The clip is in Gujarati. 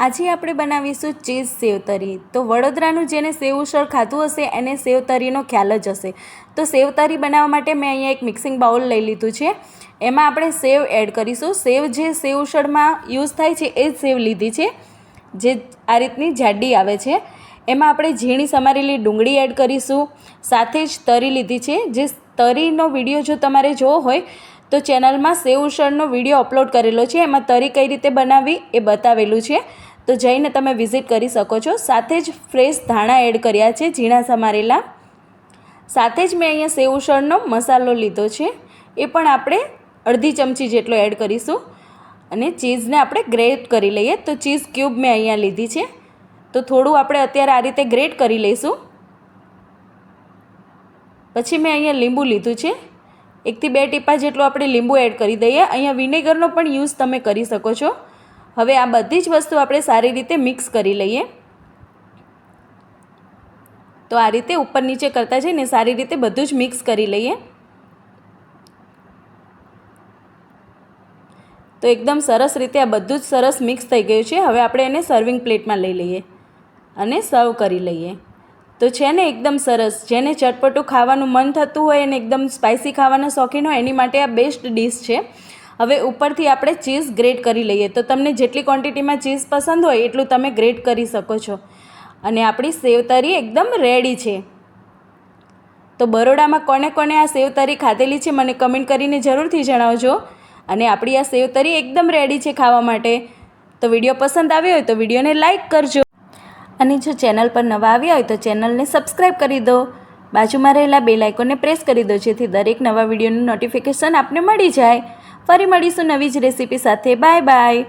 આજે આપણે બનાવીશું ચીઝ સેવતરી તો વડોદરાનું જેને સેવ ઉસળ ખાધું હશે, એને સેવતરીનો ખ્યાલ જ હશે. તો સેવતરી બનાવવા માટે મેં અહીંયા એક મિક્સિંગ બાઉલ લઈ લીધું છે. એમાં આપણે સેવ એડ કરીશું. સેવ જે સેવ ઉસળમાં યુઝ થાય છે, એ જ સેવ લીધી છે, જે આ રીતની જાડી આવે છે. એમાં આપણે ઝીણી સમારેલી ડુંગળી એડ કરીશું. સાથે જ તરી લીધી છે. જે તરીનો વીડિયો જો તમારે જોવો હોય, તો ચેનલમાં સેવ ઉસળનો વીડિયો અપલોડ કરેલો છે. એમાં તરી કઈ રીતે બનાવવી એ બતાવેલું છે. તો જઈને તમે વિઝિટ કરી શકો છો. સાથે જ ફ્રેશ ધાણા એડ કર્યા છે, ઝીણા સમારેલા. સાથે જ મેં અહીંયા સેવ ઉસળનો મસાલો લીધો છે. એ પણ આપણે અડધી ચમચી જેટલો એડ કરીશું. અને ચીઝને આપણે ગ્રેટ કરી લઈએ. તો ચીઝ ક્યુબ મેં અહીંયા લીધી છે. તો થોડું આપણે અત્યારે આ રીતે ગ્રેટ કરી લઈશું. પછી મેં અહીંયા લીંબુ લીધું છે. એકથી બે ટીપા જેટલું આપણે લીંબુ એડ કરી દઈએ. અહીંયા વિનેગરનો પણ યુઝ તમે કરી શકો છો. હવે આ બધી જ વસ્તુ આપણે સારી રીતે મિક્સ કરી લઈએ. તો આ રીતે ઉપર નીચે કરતા જઈને સારી રીતે બધું જ મિક્સ કરી લઈએ. તો એકદમ સરસ રીતે આ બધું જ સરસ મિક્સ થઈ ગયું છે. હવે આપણે એને સર્વિંગ પ્લેટમાં લઈ લઈએ અને સર્વ કરી લઈએ. તો છે ને એકદમ સરસ. જેને ચટપટું ખાવાનું મન થતું હોય અને એકદમ સ્પાઇસી ખાવાના શોખીન હોય, એની માટે આ બેસ્ટ ડીશ છે. હવે ઉપરથી આપણે ચીઝ ગ્રેટ કરી લઈએ. તો તમને જેટલી ક્વોન્ટિટીમાં ચીઝ પસંદ હોય, એટલું તમે ગ્રેટ કરી શકો છો. અને આપણી સેવતરી એકદમ રેડી છે. તો બરોડામાં કોને કોને આ સેવતરી ખાધેલી છે, મને કમેન્ટ કરીને જરૂરથી જણાવજો. અને આપણી આ સેવતરી એકદમ રેડી છે ખાવા માટે. તો વીડિયો પસંદ આવ્યો હોય તો વિડીયોને લાઇક કરજો. અને જો ચેનલ પર નવા આવ્યા હોય તો ચેનલને સબસ્ક્રાઈબ કરી દો. બાજુમાં રહેલા બે લાઇકોને પ્રેસ કરી દો, જેથી દરેક નવા વિડીયોનું નોટિફિકેશન આપને મળી જાય. ફરી મળીશું નવી જ રેસીપી સાથે. Bye bye.